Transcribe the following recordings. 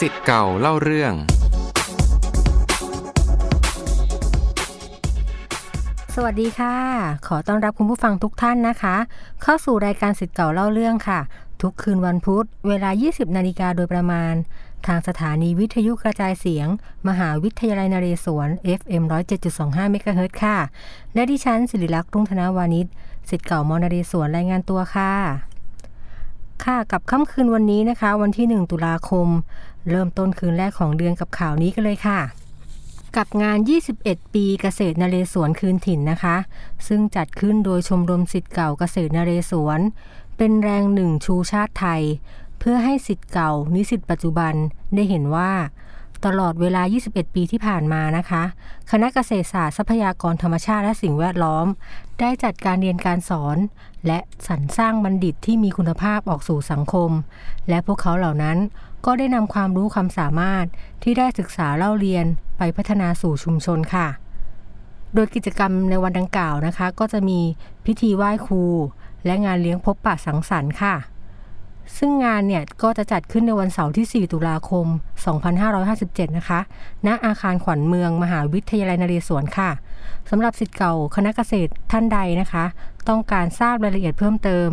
สิทธิ์เก่าเล่าเรื่อง สวัสดีค่ะ ขอต้อนรับคุณผู้ฟังทุกท่านนะคะ เข้าสู่รายการสิทธิ์เก่าเล่าเรื่องค่ะ ทุกคืนวันพุธ เวลา 20 นาฬิกาโดยประมาณ ทางสถานีวิทยุกระจายเสียง มหาวิทยาลัยนเรศวร FM 107.25เมกะเฮิรตซ์ค่ะ และดิฉันสิริลักษณ์รุ่งธนาวานิชสิทธิ์เก่ามอนเรศวรรายงานตัวค่ะค่ะกับค่ำคืนวันนี้นะคะ วันที่ 1 ตุลาคม เริ่มต้นคืนแรกของเดือนกับข่าวนี้กันเลยค่ะกับงาน 21 ปีเกษตรนเรศวรคืนถิ่นนะคะ ซึ่งจัดขึ้นโดยชมรมสิทธิ์เก่าเกษตรนเรศวร เป็นแรงหนึ่งชูชาติไทย เพื่อให้สิทธิ์เก่า นิสิตปัจจุบันได้เห็นว่า ตลอดเวลา 21 ปีที่ผ่านมานะคะ คณะเกษตรศาสตร์ทรัพยากรธรรมชาติและสิ่งแวดล้อม ได้จัดการเรียนการสอน และสรรสร้างบัณฑิตที่มีคุณภาพออกสู่สังคม และพวกเขาเหล่านั้น ก็ได้นำความรู้ความสามารถที่ได้ศึกษาเล่าเรียนไปพัฒนาสู่ชุมชนค่ะ โดยกิจกรรมในวันดังกล่าวนะคะ ก็จะมีพิธีไหว้ครู และงานเลี้ยงพบปะสังสรรค์ค่ะ ซึ่งงานเนี่ยก็จะจัดขึ้นในวันเสาร์ที่ 4 ตุลาคม 2557 นะคะ ณ อาคารขวัญเมือง มหาวิทยาลัยนเรศวรค่ะ สำหรับสิทธิ์เก่าคณะเกษตรท่านใดนะคะ ต้องการทราบรายละเอียดเพิ่มเติม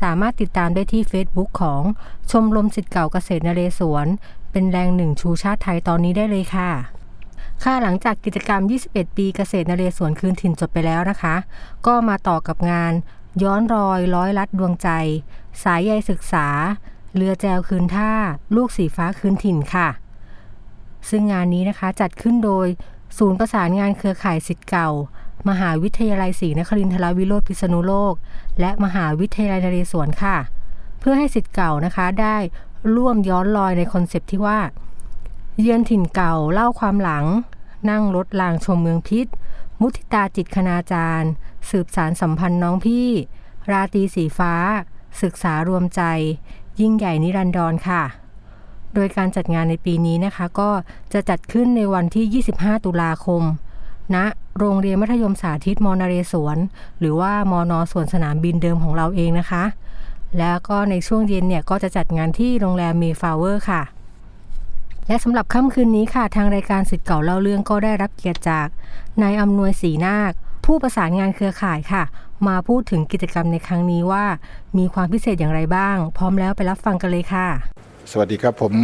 สามารถติดตามได้ที่ Facebook ของชมรมสิทธิ์เก่าเกษตรนเรศวร เป็นแรงหนึ่งชูชาติไทยตอนนี้ได้เลยค่ะ ค่ะหลังจากกิจกรรม 21 ปีเกษตรนเรศวรคืนถิ่นจบไปแล้วนะคะ ก็มาต่อกับงาน ย้อนรอยร้อยลัดดวงใจ สายใยศึกษา เรือแจวคืนท่า ลูกสีฟ้าคืนถิ่นค่ะซึ่งงานนี้นะคะจัดขึ้นโดย ศูนย์ประสานงานเครือข่ายสิทธิ์เก่า มหาวิทยาลัยศรีนครินทรวิโรธพิษณุโลก และมหาวิทยาลัยนเรศวรค่ะ เพื่อให้สิทธิ์เก่านะคะได้ร่วมย้อนรอยในคอนเซปต์ที่ว่า เยือนถิ่นเก่าเล่าความหลัง นั่งรถลางชมเมืองพิษ มุทิตาจิตคณาจารย์ สืบสารสัมพันธ์น้องพี่ ราตรีสีฟ้า ศึกษารวมใจ ยิ่งใหญ่นิรันดรค่ะ โดยการจัดงานในปีนี้นะคะ ก็จะจัดขึ้นในวันที่ 25 ตุลาคมณโรงเรียนมัธยมสาธิตมอนเรศวร หรือว่ามอนอสวนสนามบินเดิมของเราเองนะคะ แล้วก็ในช่วงเย็นเนี่ยก็จะจัดงานที่โรงแรมเมฟาวเวอร์ค่ะ และสำหรับค่ำคืนนี้ค่ะ ทางรายการสิทธิ์เก่าเล่าเรื่องก็ได้รับเกียรติจากนายอำนวยศรีนาค ผู้ประสานงานเครือข่ายค่ะ มาพูดถึงกิจกรรมในครั้งนี้ว่า มีความพิเศษอย่างไรบ้าง พร้อมแล้วไปรับฟังกันเลยค่ะ สวัสดีครับผม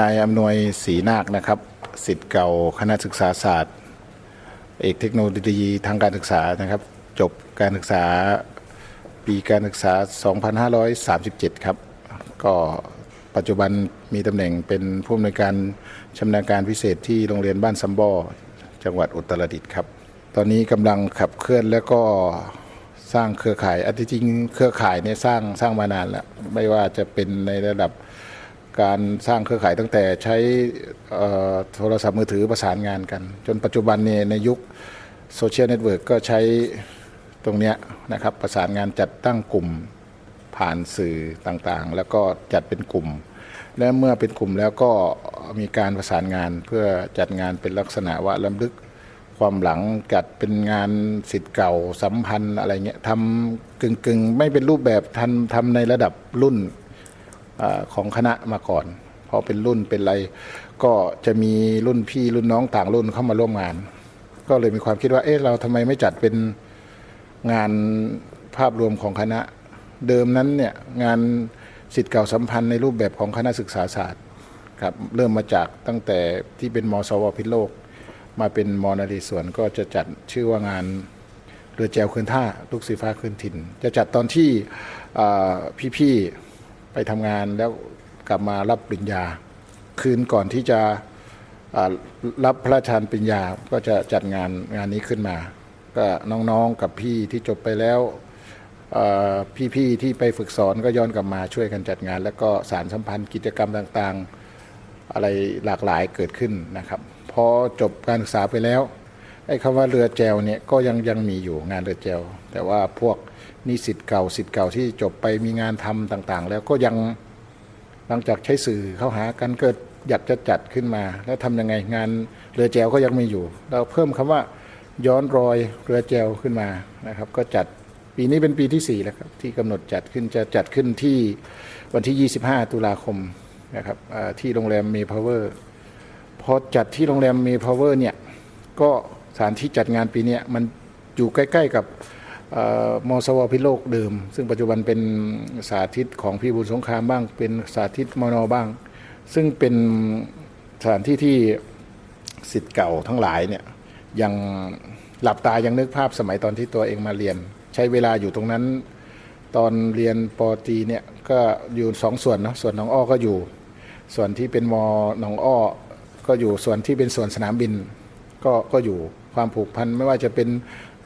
นายอำนวยศรีนาคนะครับสิทธิ์เก่าคณะศึกษาศาสตร์ เอกเทคโนโลยีทางการศึกษานะครับ จบการศึกษาปีการศึกษา 2537 ครับ ก็ปัจจุบันมีตำแหน่งเป็นผู้อำนวยการชำนาญการพิเศษที่โรงเรียนบ้านซัมบอจังหวัดอุตรดิตถ์ครับ ตอนนี้กำลังขับเคลื่อนแล้วก็สร้างเครือข่ายอันที่จริงเครือข่ายเนี่ยสร้างสร้างมานานแล้ว ไม่ว่าจะเป็นในระดับ การสร้างเครือข่ายตั้งแต่ใช้โทรศัพท์มือถือประสานงานกัน จนปัจจุบันนี่ยในยุคโซเชียลเน็ตเวิร์กก็ใช้ตรงนี้นะครับประสานงานจัดตั้งกลุ่มผ่านสื่อต่างๆ แล้วก็จัดเป็นกลุ่ม และเมื่อเป็นกลุ่มแล้วก็มีการประสานงานเพื่อจัดงานเป็นลักษณะว่าล้ำลึกความหลังจัดเป็นงานสิทธิ์เก่าสัมพันธ์อะไรเงี้ยทำกึ่งๆ ไม่เป็นรูปแบบทันทำในระดับรุ่น ของคณะมาก่อน พอเป็นรุ่นเป็นอะไรก็จะมีรุ่นพี่รุ่นน้องต่างรุ่นเข้ามาร่วมงาน ก็เลยมีความคิดว่าเอ๊ะเราทำไมไม่จัดเป็นงานภาพรวมของคณะ เดิมนั้นเนี่ยงานสิทธิ์เก่าสัมพันธ์ในรูปแบบของคณะศึกษาศาสตร์ครับเริ่มมาจากตั้งแต่ที่เป็นมสวพิโลก มาเป็นมอนเรศวรก็จะจัดชื่อว่างานเรือแจวคืนท่าลูกสีฟ้าคืนถิ่น จะจัดตอนที่พี่ๆ ไปทำงานแล้วกลับมารับปริญญา คืนก่อนที่จะรับพระราชทานปริญญาก็จะจัดงานงานนี้ขึ้นมา ก็น้องๆกับพี่ที่จบไปแล้วพี่ๆที่ไปฝึกสอนก็ย้อนกลับมาช่วยกันจัดงาน แล้วก็สารสัมพันธ์กิจกรรมต่างๆ อะไรหลากหลายเกิดขึ้นนะครับพอจบการศึกษาไปแล้ว ไอ้คำว่าเรือแจวเนี่ยก็ยังยังมีอยู่งานเรือแจว แต่ว่าพวกนิสิตเก่าสิทธิ์เก่าที่จบไปมีงานทำต่างๆ แล้วก็ยังหลังจากใช้สื่อเข้าหากันเกิดอยากจะจัดขึ้นมา แล้วทำยังไงงานเรือแจวก็ยังมีอยู่ เราเพิ่มคำว่าย้อนรอยเรือแจวขึ้นมานะครับ ก็จัดปีนี้เป็นปีที่4แล้วครับที่กำหนดจัดขึ้นจะจัดขึ้นที่วันที่ 25 ตุลาคมนะครับที่โรงแรมเมีพาวเวอร์พอจัดที่โรงแรมเมีพาวเวอร์เนี่ยก็ สถานที่จัดงานปีนี้มันอยู่ใกล้ ๆ กับมสวพิโลกเดิม ซึ่งปัจจุบันเป็นสาธิตของพี่บุญสงครามบ้าง เป็นสาธิตมนบ้าง ซึ่งเป็นสถานที่ที่สิทธิ์เก่าทั้งหลายเนี่ยยังหลับตายังนึกภาพสมัยตอนที่ตัวเองมาเรียน ใช้เวลาอยู่ตรงนั้น ตอนเรียนปตีเนี่ยก็อยู่สองส่วนเนาะส่วนหนองอ้อก็อยู่ ส่วนที่เป็นมหนองอ้อก็อยู่ส่วนที่เป็นส่วนสนามบิน ก็ก็อยู่ความผูกพันไม่ว่าจะเป็น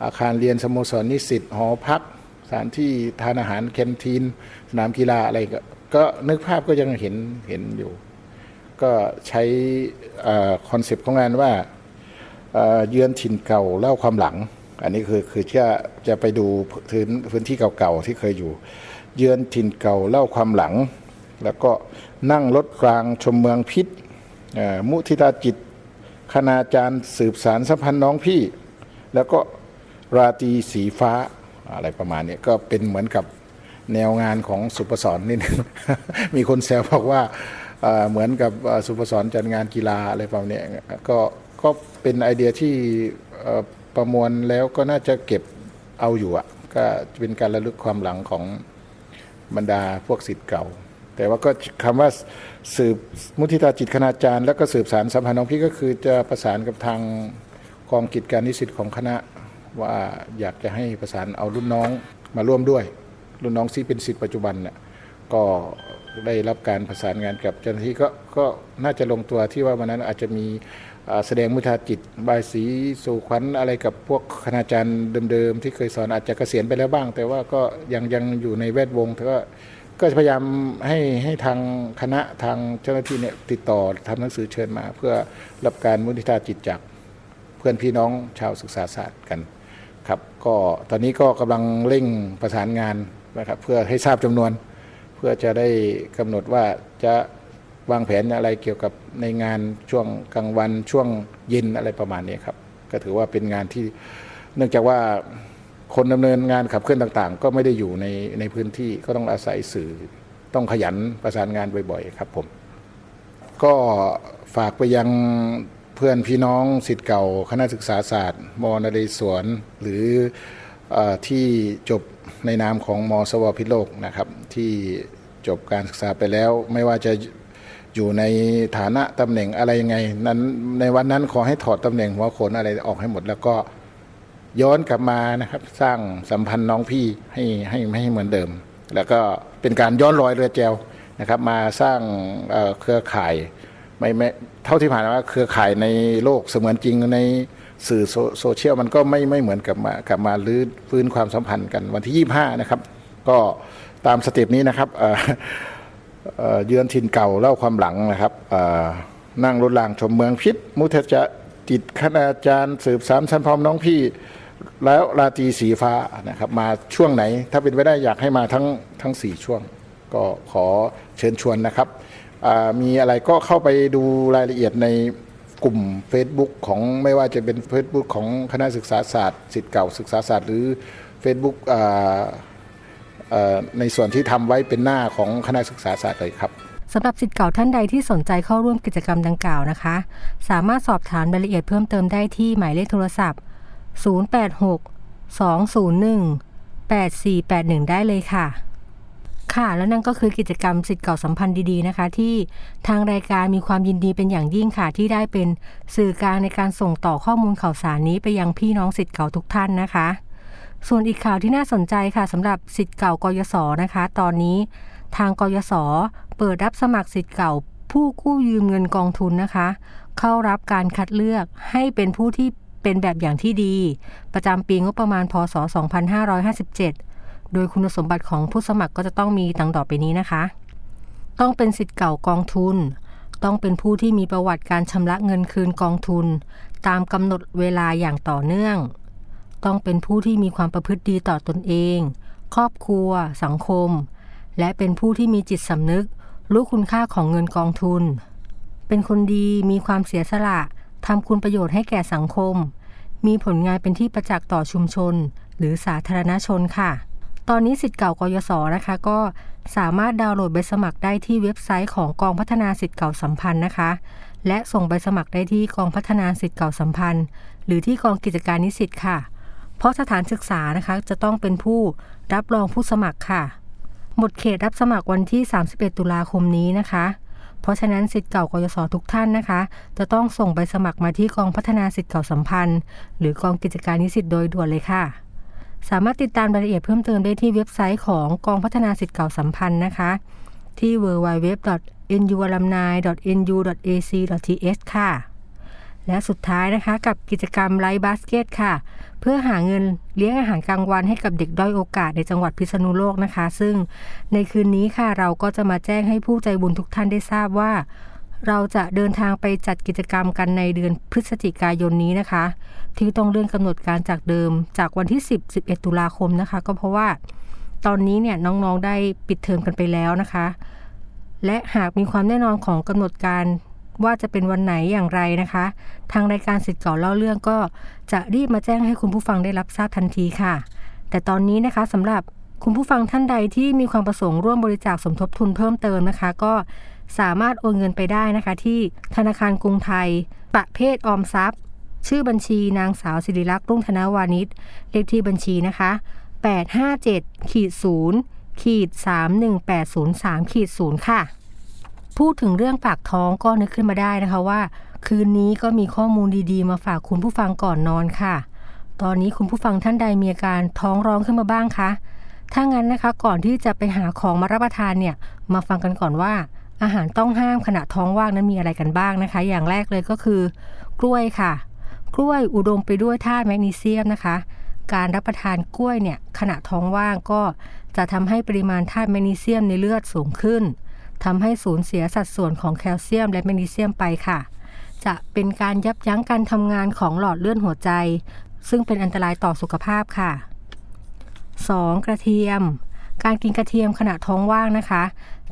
อาคารเรียนสโมสรนิสิตหอพักสถานที่ทานอาหารแคนทีนสนามกีฬาอะไรก็ก็นึกภาพก็ยังเห็นเห็นอยู่ ก็ใช้คอนเซปต์ของงานว่าเยือนถิ่นเก่าเล่าความหลัง อันนี้คือคือจะจะไปดูพื้นพื้นที่เก่าๆที่เคยอยู่ เยือนถิ่นเก่าเล่าความหลัง แล้วก็นั่งรถรางชมเมืองพิษมุทิตาจิต คณาจารย์สืบสารสัมพันธ์น้องพี่ แล้วก็ราตรีสีฟ้าอะไรประมาณนี้ก็เป็นเหมือนกับแนวงานของสุปสรนิดนึงมีคนแซวบอกว่าเหมือนกับสุปสรจัดงานกีฬาอะไรประมาณนี้ก็ก็เป็นไอเดียที่ประมวลแล้วก็น่าจะเก็บเอาอยู่อะก็เป็นการระลึกความหลังของบรรดาพวกสิทธิ์เก่า แต่ว่าก็คำว่าสืบมุทิตาจิตคณาจารย์ แล้วก็สืบสารสัมพันธ์น้องพี่ก็คือจะประสานกับทางกองกิจการนิสิตของคณะว่าอยากจะให้ประสานเอารุ่นน้องมาร่วมด้วย รุ่นน้องที่เป็นสิทธิ์ปัจจุบันเนี่ยก็ได้รับการประสานงานกับเจ้าหน้าที่ก็ก็น่าจะลงตัวที่ว่าวันนั้นอาจจะมีแสดงมุทาจิตบายสีสู่ขวัญอะไรกับพวกคณาจารย์เดิมๆที่เคยสอนอาจจะเกษียณไปแล้วบ้าง แต่ว่าก็ยังยังอยู่ในแวดวงแต่ ว่าก็พยายามให้ให้ทางคณะทางเจ้าหน้าที่เนี่ยติดต่อทำหนังสือเชิญมา เพื่อรับการมุทิตาจิตจากเพื่อนพี่น้องชาวศึกษาศาสตร์กันครับก็ตอนนี้ก็กำลังเร่งประสานงานนะครับเพื่อให้ทราบจำนวน เพื่อจะได้กำหนดว่าจะวางแผนอะไรเกี่ยวกับในงานช่วงกลางวันช่วงเย็นอะไรประมาณนี้ครับ ก็ถือว่าเป็นงานที่เนื่องจากว่า คนดำเนินงานขับเคลื่อนต่างๆ ก็ไม่ได้อยู่ในในพื้นที่ก็ต้องอาศัยสื่อ ต้องขยันประสานงานบ่อยๆ ครับผม ก็ฝากไปยังเพื่อนพี่น้องสิทธิ์เก่า คณะศึกษาศาสตร์ มนเรศวรหรือเออที่จบในนามของมสวพิโลกนะครับ ที่จบการศึกษาไปแล้ว ไม่ว่าจะอยู่ในฐานะตำแหน่งอะไรยังไงนั้นในวันนั้นขอให้ถอดตำแหน่งหัวโขนอะไรออกให้หมดแล้วก็ ย้อนกลับมานะครับ สร้างสัมพันธ์น้องพี่ให้ให้ให้เหมือนเดิม แล้วก็เป็นการย้อนรอยเรือแจวนะครับ มาสร้างเอ่อเครือข่ายไม่ไม่เท่าที่ผ่านมาเครือข่ายในโลกเสมือนจริงในสื่อโซโซเชียลมันก็ไม่ไม่เหมือนกับมากลับมาลื้อฟื้นความสัมพันธ์กันวันที่ 25 นะครับ ก็ตามสเต็ปนี้นะครับเอ่อเอ่อเยือนถิ่นเก่าเล่าความหลังนะครับนั่งรถรางชมเมืองพิษมุทจะจิตคณาจารย์สืบสามสันพร้อมน้องพี่ แล้วราตรีสีฟ้านะครับมาช่วงไหน ถ้าเป็นไปได้อยากให้มาทั้งทั้งสี่ช่วง ก็ขอเชิญชวนนะครับมีอะไรก็เข้าไปดูรายละเอียดในกลุ่ม Facebook ของไม่ว่าจะเป็น Facebook ของคณะศึกษาศาสตร์สิทธิ์เก่าศึกษาศาสตร์หรือ Facebook ออในส่วนที่ทำไว้เป็นหน้าของคณะศึกษาศาสตร์เลยครับสำหรับสิทธิ์เก่าท่านใดที่สนใจเข้าร่วมกิจกรรมดังกล่าวนะคะ สามารถสอบถามรายละเอียดเพิ่มเติมได้ที่หมายเลขโทรศัพท์ 086 201 8481 ได้เลยค่ะ ค่ะ และนั่นก็คือกิจกรรมสิทธิ์เก่าสัมพันธ์ดีๆนะคะ ที่ทางรายการมีความยินดีเป็นอย่างยิ่งค่ะ ที่ได้เป็นสื่อกลางในการส่งต่อข้อมูลข่าวสารนี้ไปยังพี่น้องสิทธิ์เก่าทุกท่านนะคะ ส่วนอีกข่าวที่น่าสนใจค่ะสำหรับสิทธิ์เก่ากยศนะคะ ตอนนี้ทางกยศเปิดรับสมัครสิทธิ์เก่าผู้กู้ยืมเงินกองทุนนะคะ เข้ารับการคัดเลือกให้เป็นผู้ที่ เป็นแบบอย่างที่ดี ประจำปีงบประมาณพศ 2557 โดยคุณสมบัติของผู้สมัครก็จะต้องมีดังต่อไปนี้นะคะ ต้องเป็นสิทธิ์เก่ากองทุน ต้องเป็นผู้ที่มีประวัติการชำระเงินคืนกองทุน ตามกำหนดเวลาอย่างต่อเนื่อง ต้องเป็นผู้ที่มีความประพฤติดีต่อตนเอง ครอบครัว สังคม และเป็นผู้ที่มีจิตสำนึก รู้คุณค่าของเงินกองทุน เป็นคนดีมีความเสียสละ ทำคุณประโยชน์ให้แก่สังคม มีผลงานเป็นที่ประจักษ์ต่อชุมชน หรือสาธารณชนค่ะ ตอนนี้สิทธิ์เก่ากยศนะคะ ก็สามารถดาวน์โหลดใบสมัครได้ที่เว็บไซต์ของกองพัฒนาสิทธิ์เก่าสัมพันธ์นะคะ และส่งใบสมัครได้ที่กองพัฒนาสิทธิ์เก่าสัมพันธ์ หรือที่กองกิจการนิสิตค่ะ เพราะสถานศึกษานะคะจะต้องเป็นผู้รับรองผู้สมัครค่ะ หมดเขตรับสมัครวันที่ 31 ตุลาคมนี้นะคะ เพราะฉะนั้นสิทธิ์เก่ากยศทุกท่านนะคะ จะต้องส่งใบสมัครมาที่กองพัฒนาสิทธิ์เก่าสัมพันธ์ หรือกองกิจการนิสิตโดยด่วนเลยค่ะ สามารถติดตามรายละเอียดเพิ่มเติมได้ที่เว็บไซต์ของกองพัฒนาสิทธิ์เก่าสัมพันธ์นะคะ ที่ www.nualumni.nu.ac.th ค่ะ และสุดท้ายนะคะกับกิจกรรมไลฟ์บาสเกตค่ะ เพื่อหาเงินเลี้ยงอาหารกลางวันให้กับเด็กด้อยโอกาสในจังหวัดพิษณุโลกนะคะ ซึ่งในคืนนี้ค่ะเราก็จะมาแจ้งให้ผู้ใจบุญทุกท่านได้ทราบว่า เราจะเดินทางไปจัดกิจกรรมกันในเดือนพฤศจิกายนนี้นะคะ ที่ต้องเลื่อนกำหนดการจากเดิมจากวันที่ 10 11 ตุลาคมนะคะ ก็เพราะว่าตอนนี้เนี่ยน้องๆได้ปิดเทอมกันไปแล้วนะคะ และหากมีความแน่นอนของกำหนดการ ว่าจะเป็นวันไหนอย่างไรนะคะ ทางรายการสิทธิ์เก่าเล่าเรื่องก็จะรีบมาแจ้งให้คุณผู้ฟังได้รับทราบทันทีค่ะ แต่ตอนนี้นะคะสำหรับคุณผู้ฟังท่านใดที่มีความประสงค์ร่วมบริจาคสมทบทุนเพิ่มเติมนะคะ ก็สามารถโอนเงินไปได้นะคะ ที่ธนาคารกรุงไทย ประเภทออมทรัพย์ ชื่อบัญชีนางสาวศิริลักษณ์รุ่งธนาวานิชเลขที่บัญชีนะคะ 857ขีด0ขีด31803ขีด0ค่ะ พูดถึงเรื่องปากท้องก็นึกขึ้นมาได้นะคะว่า คืนนี้ก็มีข้อมูลดีๆ มาฝากคุณผู้ฟังก่อนนอนค่ะ ตอนนี้คุณผู้ฟังท่านใดมีอาการท้องร้องขึ้นมาบ้างคะถ้างั้นนะคะก่อนที่จะไปหาของมารับประทานเนี่ยมาฟังกันก่อนว่า อาหารต้องห้ามขณะท้องว่างนั้นมีอะไรกันบ้างนะคะ อย่างแรกเลยก็คือ กล้วยค่ะ กล้วยอุดมไปด้วยธาตุแมกนีเซียมนะคะ การรับประทานกล้วยเนี่ยขณะท้องว่างก็จะทำให้ปริมาณธาตุแมกนีเซียมในเลือดสูงขึ้น ทำให้สูญเสียสัดส่วนของแคลเซียมและแมกนีเซียมไปค่ะ จะเป็นการยับยั้งการทำงานของหลอดเลือดหัวใจ ซึ่งเป็นอันตรายต่อสุขภาพค่ะ 2. กระเทียม การกินกระเทียมขณะท้องว่างนะคะ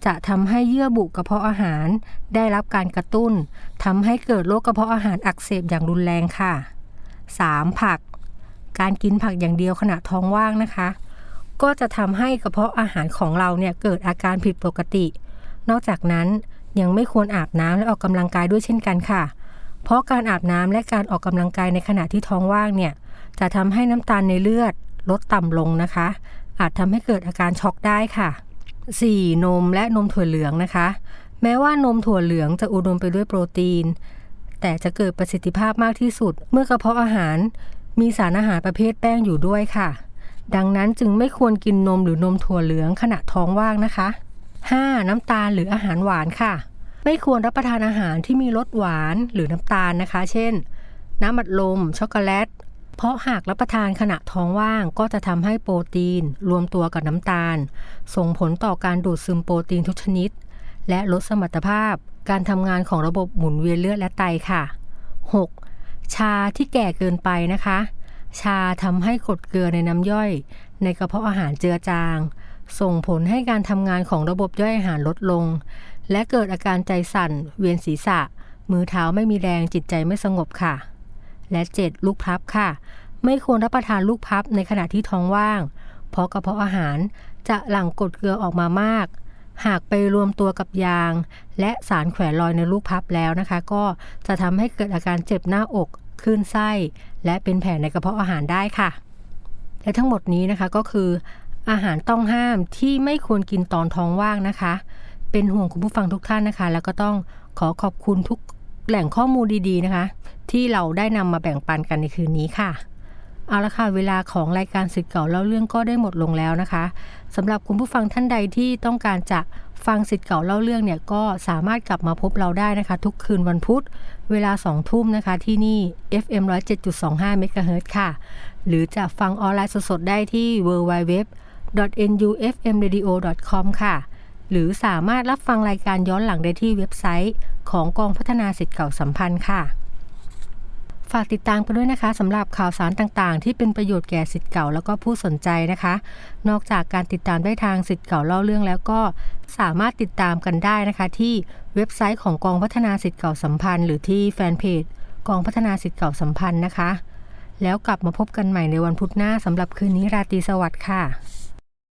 จะทำให้เยื่อบุกระเพาะอาหาร ได้รับการกระตุ้นทำให้เกิดโรคกระเพาะอาหารอักเสบอย่างรุนแรงค่ะ 3. ผัก การกินผักอย่างเดียวขณะท้องว่างนะคะ ก็จะทำให้กระเพาะอาหารของเราเนี่ยเกิดอาการผิดปกติ นอกจากนั้นยังไม่ควรอาบน้ำและออกกำลังกายด้วยเช่นกันค่ะ เพราะการอาบน้ำและการออกกำลังกายในขณะที่ท้องว่างเนี่ยจะทำให้น้ำตาลในเลือดลดต่ำลงนะคะ อาจทำให้เกิดอาการช็อกได้ค่ะ 4. นมและนมถั่วเหลืองนะคะ แม้ว่านมถั่วเหลืองจะอุดมไปด้วยโปรตีน แต่จะเกิดประสิทธิภาพมากที่สุด เมื่อกระเพาะอาหาร มีสารอาหารประเภทแป้งอยู่ด้วยค่ะ ดังนั้นจึงไม่ควรกินนมหรือนมถั่วเหลืองขณะท้องว่างนะคะ 5. น้ำตาลหรืออาหารหวานค่ะ ไม่ควรรับประทานอาหารที่มีรสหวานหรือน้ำตาลนะคะ เช่น น้ำอัดลม ช็อกโกแลต เพราะหากรับประทานขณะท้องว่างก็จะทำให้โปรตีน รวมตัวกับน้ำตาล ส่งผลต่อการดูดซึมโปรตีนทุกชนิด และลดสมรรถภาพ การทำงานของระบบหมุนเวียนเลือดและไตค่ะ 6. ชาที่แก่เกินไปนะคะ ชาทำให้กรดเกลือในน้ำย่อย ในกระเพาะอาหารเจือจาง ส่งผลให้การทำงานของระบบย่อยอาหารลดลง และเกิดอาการใจสั่น เวียนศีรษะ มือเท้าไม่มีแรงจิตใจไม่สงบค่ะ และ 7. ลูกพลับค่ะ ไม่ควรรับประทานลูกพลับในขณะที่ท้องว่าง เพราะกระเพาะอาหารจะหลั่งกรดเกลือออกมามาก หากไปรวมตัวกับยาง และสารแขวนลอยในลูกพับแล้วนะคะ ก็จะทำให้เกิดอาการเจ็บหน้าอกคลื่นไส้ และเป็นแผลในกระเพาะอาหารได้ค่ะ และทั้งหมดนี้นะคะก็คือ อาหารต้องห้ามที่ไม่ควรกินตอนท้องว่างนะคะ เป็นห่วงคุณผู้ฟังทุกท่านนะคะ แล้วก็ต้องขอขอบคุณทุกแหล่งข้อมูลดีๆนะคะ ที่เราได้นำมาแบ่งปันกันในคืนนี้ค่ะ เอาละค่ะ เวลาของรายการสิทธิ์เก่าเล่าเรื่องก็ได้หมดลงแล้วนะคะสำหรับคุณผู้ฟังท่านใดที่ต้องการจะฟังสิทธิ์เก่าเล่าเรื่องเนี่ยก็สามารถกลับมาพบเราได้นะคะ ทุกคืนวันพุธ เวลา 2 ทุ่มนะคะที่นี่ FM 107.25 MHz ค่ะ หรือจะฟังออนไลน์สดๆ ได้ที่ www nufmradio.com ค่ะ หรือสามารถรับฟังรายการย้อนหลังได้ที่เว็บไซต์ ของกองพัฒนาสิทธิ์เก่าสัมพันธ์ค่ะ ฝากติดตามกันด้วยนะคะสำหรับข่าวสารต่างๆ ที่เป็นประโยชน์แก่สิทธิ์เก่าแล้วก็ผู้สนใจนะคะ นอกจากการติดตามได้ทางสิทธิ์เก่าเล่าเรื่องแล้วก็สามารถติดตามกันได้นะคะ ที่เว็บไซต์ของกองพัฒนาสิทธิ์เก่าสัมพันธ์ หรือที่แฟนเพจกองพัฒนาสิทธิ์เก่าสัมพันธ์นะคะ แล้วกลับมาพบกันใหม่ในวันพุธหน้าสำหรับคืนนี้ราตรีสวัสดิ์ค่ะ